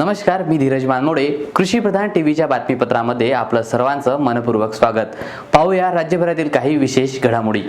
नमस्कार मी धीरज मानमोडे. कृषी प्रधान टीव्हीच्या बातमीपत्रामध्ये आपलं सर्वांचं मनपूर्वक स्वागत. पाहूया राज्यभरातील काही विशेष घडामोडी.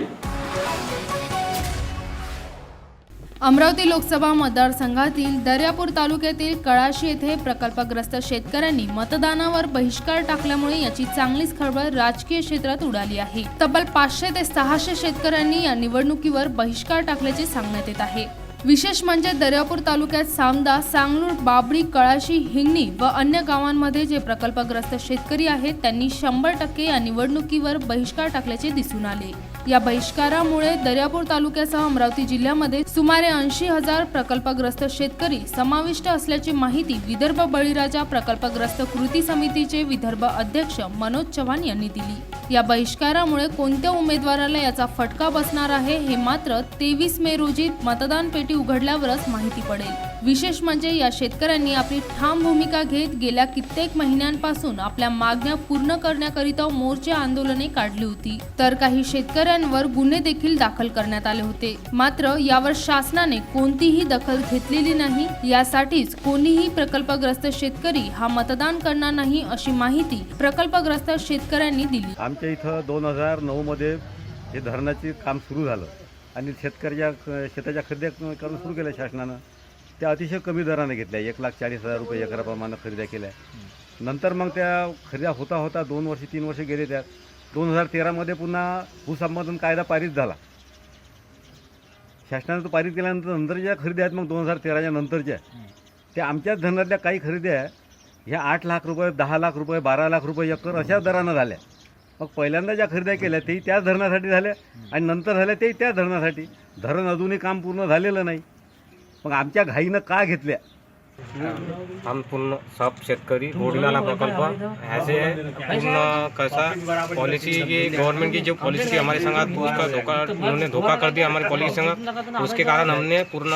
अमरावती लोकसभा मतदारसंघातील दर्यापूर तालुक्यातील कळाशी येथे प्रकल्पग्रस्त शेतकऱ्यांनी मतदानावर बहिष्कार टाकल्यामुळे याची चांगलीच खळबळ राजकीय क्षेत्रात उडाली आहे. तब्बल पाचशे ते सहाशे शेतकऱ्यांनी या निवडणुकीवर बहिष्कार टाकल्याचे सांगण्यात येत आहे. विशेष म्हणजे दर्यापूर तालुक्यात सामदा सांगलूर बाबळी कळाशी हिंगणी व अन्य गावांमध्ये जे प्रकल्पग्रस्त शेतकरी आहेत त्यांनी शंभर टक्के या निवडणुकीवर बहिष्कार टाकल्याचे दिसून आले. या बहिष्कारामुळे दर्यापूर तालुक्यासह अमरावती जिल्ह्यामध्ये सुमारे ऐंशी हजार प्रकल्पग्रस्त शेतकरी समाविष्ट असल्याची माहिती विदर्भ बळीराजा प्रकल्पग्रस्त कृती समितीचे विदर्भ अध्यक्ष मनोज चव्हाण यांनी दिली. या बहिष्कारामुळे कोणत्या उमेदवाराला याचा फटका बसणार आहे हे मात्र तेवीस मे रोजी मतदान पेटी उघडल्यावरच माहिती पडेल. विशेष म्हणजे या शेतकऱ्यांनी आपली ठाम भूमिका घेत गेल्या कित्येक महिन्यांपासून आपल्या मागण्या पूर्ण करण्याकरिता मोर्चे आंदोलने काढली होती. तर काही शेतकऱ्यांवर गुन्हे देखील दाखल करण्यात आले होते. मात्र यावर शासनाने कोणतीही दखल घेतलेली नाही. यासाठीच कोणीही प्रकल्पग्रस्त शेतकरी हा मतदान करणार नाही अशी माहिती प्रकल्पग्रस्त शेतकऱ्यांनी दिली. आमच्या इथं दोन हजार नऊमध्ये हे धरणाचे काम सुरू झालं. आणि शेतकऱ्याच्या शेताच्या खरेद्या करून सुरू केल्या शासनानं. त्या अतिशय कमी दराने घेतल्या. एक लाख चाळीस हजार रुपये एकराप्रमाणे खरेद्या केल्या. नंतर मग त्या खरेद्या होता होता दोन वर्ष तीन वर्ष गेले त्यात. दोन हजार तेरामध्ये पुन्हा भूसंपादन कायदा पारित झाला. शासनानं तो पारित केल्यानंतर नंतर ज्या खरेदी आहेत मग दोन हजार तेराच्या नंतरच्या. त्या आमच्याच धरणातल्या काही खरेदी आहे. ह्या आठ लाख रुपये दहा लाख रुपये बारा लाख रुपये एकर अशा दरानं झाल्या. मग पहिल्यांदा ज्या खरेद्या केल्या तेही त्याच धरणासाठी झाल्या आणि नंतर झाल्या तेही त्याच धरणासाठी. धरण अजूनही काम पूर्ण झालेलं नाही. मग आमच्या घाईनं का घेतल्या? हम पूर्ण सब शेतकरी गोडीनाला प्रकल्प। ऐसे पूर्ण कैसा पॉलिसी की गवर्नमेंट की जो पॉलिसी थी हमारे संग तो उसका धोखा उन्होंने धोखा कर दिया हमारी पॉलिसी संग। उसके कारण हमने पूर्ण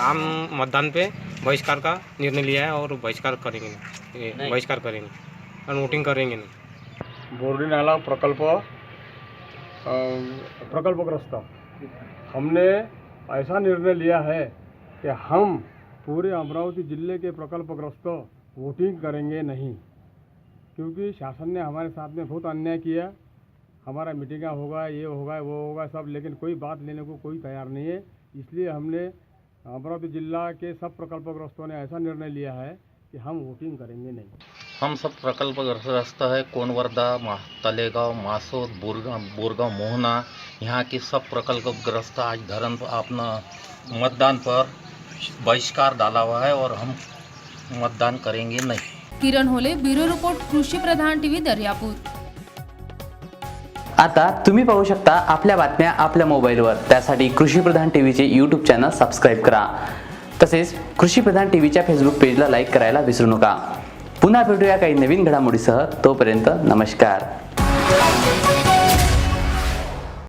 आम मतदान पे बहिष्कार का निर्णय लिया है और बहिष्कार करेंगे बहिष्कार करेंगे। और वोटिंग करेंगे नहीं। बोर्डी नाला प्रकल्प प्रकल्पग्रस्त। हमने ऐसा निर्णय लिया है कि हम पूरे अमरावती ज़िले के प्रकल्पग्रस्त वोटिंग करेंगे नहीं। क्योंकि शासन ने हमारे साथ में बहुत अन्याय किया। हमारा मीटिंगा होगा, ये होगा, वो होगा, सब, लेकिन कोई बात लेने को कोई तैयार नहीं है। इसलिए हमने अमरावती जिला के सब प्रकल्पग्रस्तों ने ऐसा निर्णय लिया है कि हम वोटिंग करेंगे नहीं। हम सब प्रकल्पग्रस्त है, कोनवर्दा, मा, तलेगांव, मासोद बोरगांव बोरगांव मोहना। यहाँ के सब प्रकल्पग्रस्त आज धरन अपना मतदान पर बहिष्कार डाला हुआ है और हम मतदान करेंगे नहीं। किरण होले ब्युरो रिपोर्ट कृषी प्रधान टीव्ही दर्यापूर। आता तुम्ही पाहू शकता आपल्या बातम्या आपल्या मोबाईलवर. त्यासाठी कृषी प्रधान टीव्हीचे यूट्यूब चॅनल सबस्क्राईब करा. तसेच कृषी प्रधान टीव्हीच्या फेसबुक पेजला लाईक करायला विसरू नका. पुन्हा भेटूया काही नवीन घडामोडीसह. तोपर्यंत नमस्कार.